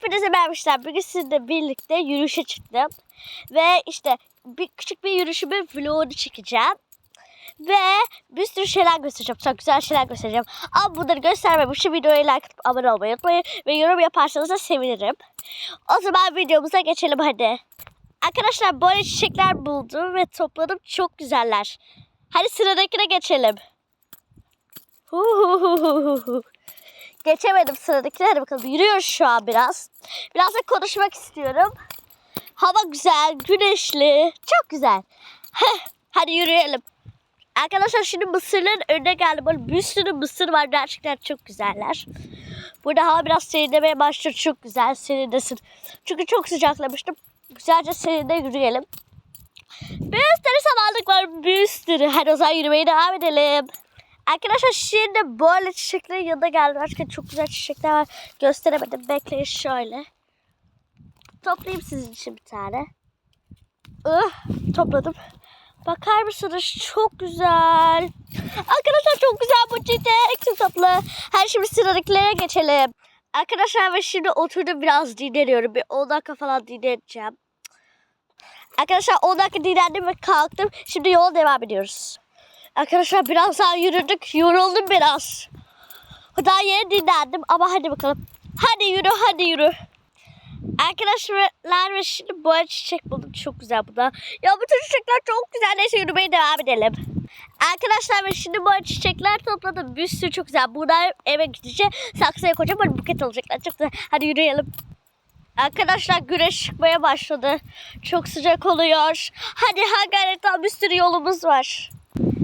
Hepinize merhabalar. Bugün sizinle birlikte yürüyüşe çıktım. Ve işte bir küçük bir yürüyüşümün vlogunu çekeceğim. Ve bir sürü şeyler göstereceğim. Çok güzel şeyler göstereceğim. Ama bunları göstermem için videoya like atıp abone olmayı unutmayın. Ve yorum yaparsanız da sevinirim. O zaman videomuza geçelim hadi. Arkadaşlar böyle çiçekler buldum ve topladım. Çok güzeller. Hadi sıradakine geçelim. Huhuhuhuhu. Geçemedim sıradakine. Hadi bakalım. Yürüyoruz şu an biraz. Biraz da konuşmak istiyorum. Hava güzel, güneşli. Çok güzel. Heh, hadi yürüyelim. Arkadaşlar şimdi mısırların önüne geldim. Böyle bir sürü mısır var. Gerçekten çok güzeller. Burada hava biraz serinlemeye başladı. Çok güzel serinlesin. Çünkü çok sıcaklamıştım. Güzelce serinde yürüyelim. Bir sürü samanlık var. Bir sürü. Hadi o zaman yürümeye devam edelim. Arkadaşlar şimdi böyle çiçeklerin yanına geldim. Gerçekten çok güzel çiçekler var. Gösteremedim. Bekleyin şöyle. Toplayayım sizin için bir tane. Ih, topladım. Bakar mısınız? Çok güzel. Arkadaşlar çok güzel bu çiçek. Çok tatlı. Her şimdi sıradakilere geçelim. Arkadaşlar ben şimdi oturdum biraz dinleniyorum. Bir 10 dakika falan dinleneceğim. Arkadaşlar 10 dakika dinlendim ve kalktım. Şimdi yola devam ediyoruz. Arkadaşlar biraz daha yürüdük. Yoruldum biraz. Daha yeni dinlendim ama hadi bakalım. Hadi yürü hadi yürü. Arkadaşlar ve şimdi bu çiçek buldum. Çok güzel bu da. Ya bu tür çiçekler çok güzel. Neyse yürümeye devam edelim. Arkadaşlar ve şimdi bu çiçekler topladım. Bir sürü çok güzel. Bunlar eve gidince saksıya kocaman buket alacaklar. Çok güzel. Hadi yürüyelim. Arkadaşlar güneş çıkmaya başladı. Çok sıcak oluyor. Hadi Hagaret'ten bir sürü yolumuz var.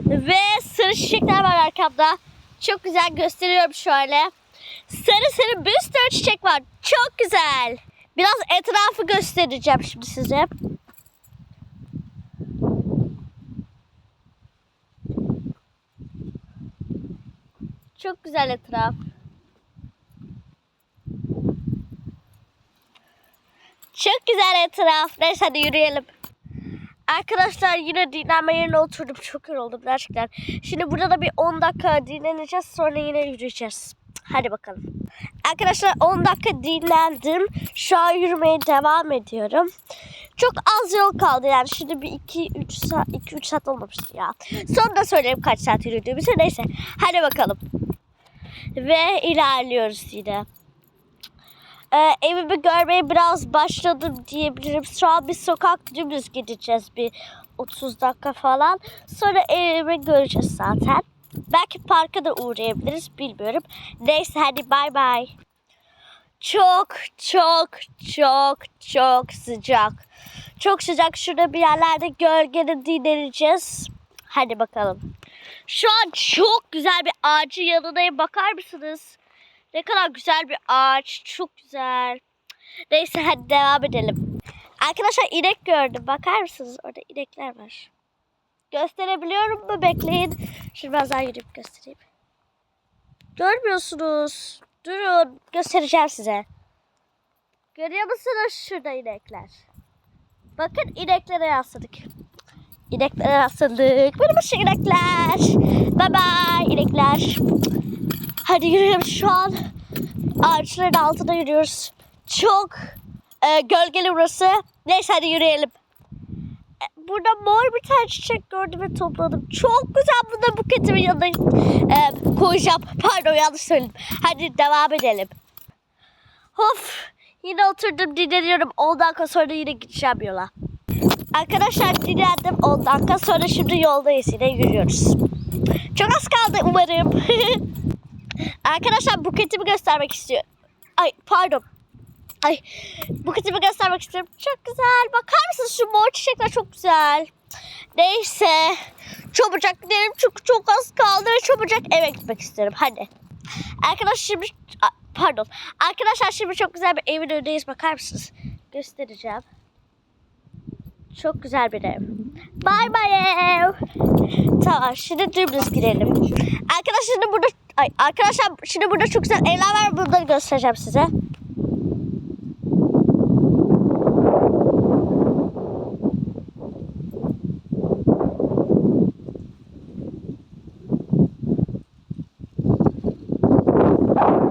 Ve sarı çiçekler var arkamda. Çok güzel gösteriyorum şöyle. Sarı sarı bir sürü çiçek var. Çok güzel. Biraz etrafı göstereceğim şimdi size. Çok güzel etraf. Çok güzel etraf. Neyse hadi yürüyelim. Arkadaşlar yine dinlenme yerine oturdum. Çok yoruldum gerçekten. Şimdi burada da bir 10 dakika dinleneceğiz. Sonra yine yürüyeceğiz. Hadi bakalım. Arkadaşlar 10 dakika dinlendim. Şu an yürümeye devam ediyorum. Çok az yol kaldı yani. Şimdi bir 2-3 saat, 2-3 saat olmamıştı ya. Sonra da söyleyeyim kaç saat yürüdüğümüzü. Neyse. Hadi bakalım. Ve ilerliyoruz yine. Ee, evimi görmeye biraz başladım diyebilirim. Şu an bir sokak dümdüz gideceğiz bir 30 dakika falan. Sonra evimi göreceğiz zaten. Belki parka da uğrayabiliriz bilmiyorum. Neyse hadi bay bay. Çok çok çok çok sıcak. Çok sıcak. Şurada bir yerlerde gölgede dinleneceğiz. Hadi bakalım. Şu an çok güzel bir ağacın yanındayım. Bakar mısınız? Ne kadar güzel bir ağaç. Çok güzel. Neyse hadi devam edelim. Arkadaşlar inek gördüm. Bakar mısınız? Orada inekler var. Gösterebiliyorum mu? Bekleyin. Şimdi biraz daha göstereyim. Görmüyorsunuz. Durun. Göstereceğim size. Görüyor musunuz şurada inekler? Bakın ineklere yasladık. İneklere yasladık. Benim inekler. Bye bye inekler. Hadi yürüyelim şu an. Ağaçların altında yürüyoruz. Çok e, gölgeli burası. Neyse hadi yürüyelim. E, Burada mor bir tane çiçek gördüm ve topladım. Çok güzel. Bunu da buketimin yanına e, koyacağım. Pardon yanlış söyledim. Hadi devam edelim. Of. Yine oturdum dinleniyorum. 10 dakika sonra yine gideceğim yola. Arkadaşlar dinlendim 10 dakika sonra şimdi yoldayız yine yürüyoruz. Çok az kaldı umarım. Arkadaşlar buketimi göstermek istiyorum. Ay pardon. Ay buketimi göstermek istiyorum. Çok güzel. Bakar mısınız şu mor çiçekler çok güzel. Neyse. Çabucak gidelim çünkü çok az kaldı ve çabucak eve gitmek istiyorum. Hadi. Arkadaşlar şimdi pardon. Arkadaşlar şimdi çok güzel bir evin önündeyiz. Bakar mısınız? Göstereceğim. Çok güzel bir ev. Bay bay ev. Tamam şimdi dümdüz gidelim. Arkadaşlar şimdi burada ay, arkadaşlar şimdi burada çok güzel evler var. Bunları göstereceğim size.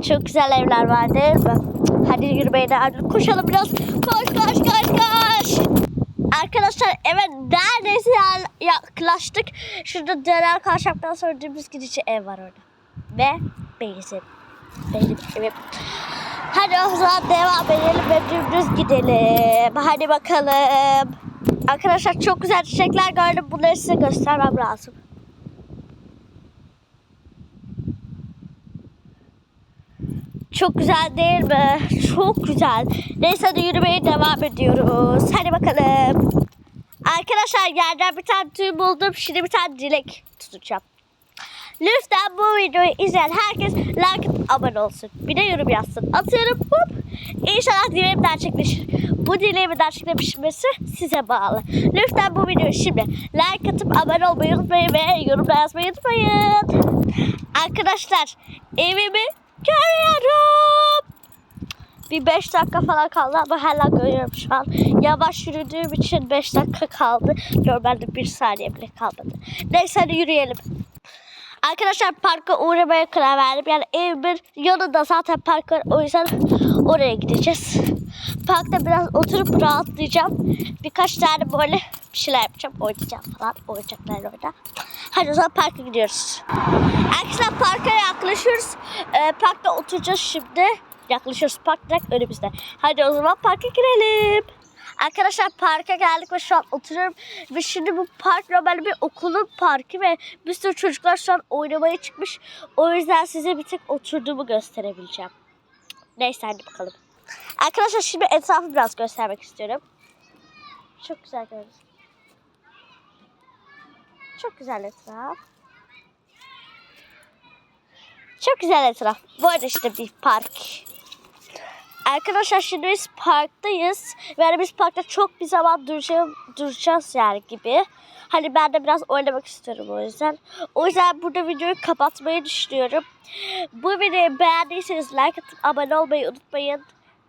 Çok güzel evler var değil mi? Hadi yürümeye devam. Koşalım biraz. Koş koş koş koş. Arkadaşlar evet neredeyse ya- yaklaştık. Şurada döner kavşaktan sonra dümdüz gidici ev var orada. Ve benzin. Benim evim. Hadi o zaman devam edelim ve dümdüz gidelim. Hadi bakalım. Arkadaşlar çok güzel çiçekler gördüm. Bunları size göstermem lazım. Çok güzel değil mi? Çok güzel. Neyse hadi yürümeye devam ediyoruz. Hadi bakalım. Arkadaşlar yerden bir tane tüy buldum. Şimdi bir tane dilek tutacağım. Lütfen bu videoyu izleyen herkes like abone olsun. Bir de yorum yazsın. Atıyorum hop. İnşallah dileğim gerçekleşir. Bu dileğimin gerçekleşmesi size bağlı. Lütfen bu videoyu şimdi like atıp abone olmayı unutmayın ve yorum yazmayı unutmayın. Arkadaşlar evimi görüyorum. Bir 5 dakika falan kaldı ama hala görüyorum şu an. Yavaş yürüdüğüm için 5 dakika kaldı. Normalde 1 saniye bile kalmadı. Neyse hadi yürüyelim. Arkadaşlar parka uğramaya karar verdim. Yani evimin yanında zaten park var. O yüzden oraya gideceğiz. Parkta biraz oturup rahatlayacağım. Birkaç tane böyle bir şeyler yapacağım. Oynayacağım falan. Oyuncaklar orada. Hadi o zaman parka gidiyoruz. Arkadaşlar parka yaklaşıyoruz. Ee, parkta oturacağız şimdi. Yaklaşıyoruz. Park direkt önümüzde. Hadi o zaman parka girelim. Arkadaşlar parka geldik ve şu an oturuyorum. Ve şimdi bu park normalde bir okulun parkı ve bir sürü çocuklar şu an oynamaya çıkmış. O yüzden size bir tek oturduğumu gösterebileceğim. Neyse hadi bakalım. Arkadaşlar şimdi etrafı biraz göstermek istiyorum. Çok güzel gördünüz. Çok güzel etraf. Çok güzel etraf. Bu arada işte bir park. Arkadaşlar şimdi biz parktayız. Yani biz parkta çok bir zaman duracağız, duracağız yani gibi. Hani ben de biraz oynamak istiyorum o yüzden. O yüzden burada videoyu kapatmayı düşünüyorum. Bu videoyu beğendiyseniz like atıp abone olmayı unutmayın.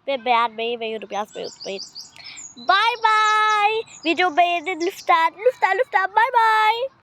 Ve beğenmeyi ve yorum yazmayı unutmayın. Bye bye. Video beğenin lütfen. Lütfen lütfen bye bye.